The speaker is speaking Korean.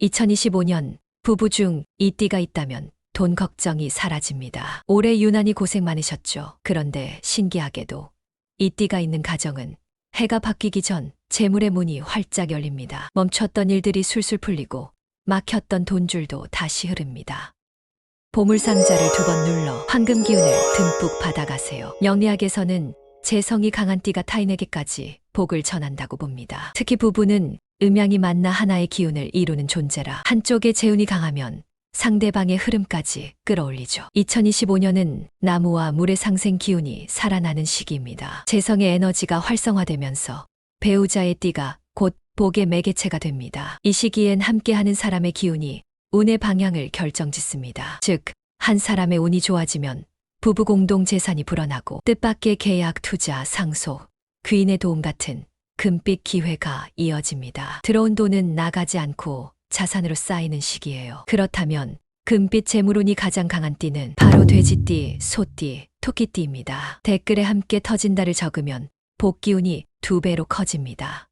2025년 부부 중 이 띠가 있다면 돈 걱정이 사라집니다. 올해 유난히 고생 많으셨죠. 그런데 신기하게도 이 띠가 있는 가정은 해가 바뀌기 전 재물의 문이 활짝 열립니다. 멈췄던 일들이 술술 풀리고 막혔던 돈줄도 다시 흐릅니다. 보물 상자를 두 번 눌러 황금 기운을 듬뿍 받아가세요. 영리학에서는 재성이 강한 띠가 타인에게까지 복을 전한다고 봅니다. 특히 부부는 음양이 만나 하나의 기운을 이루는 존재라 한쪽의 재운이 강하면 상대방의 흐름까지 끌어올리죠. 2025년은 나무와 물의 상생 기운이 살아나는 시기입니다. 재성의 에너지가 활성화되면서 배우자의 띠가 곧 복의 매개체가 됩니다. 이 시기엔 함께하는 사람의 기운이 운의 방향을 결정짓습니다. 즉, 한 사람의 운이 좋아지면 부부 공동 재산이 불어나고 뜻밖의 계약, 투자, 상속, 귀인의 도움 같은 금빛 기회가 이어집니다. 들어온 돈은 나가지 않고 자산으로 쌓이는 시기예요. 그렇다면 금빛 재물운이 가장 강한 띠는 바로 돼지띠, 소띠, 토끼띠입니다. 댓글에 함께 터진다를 적으면 복기운이 두 배로 커집니다.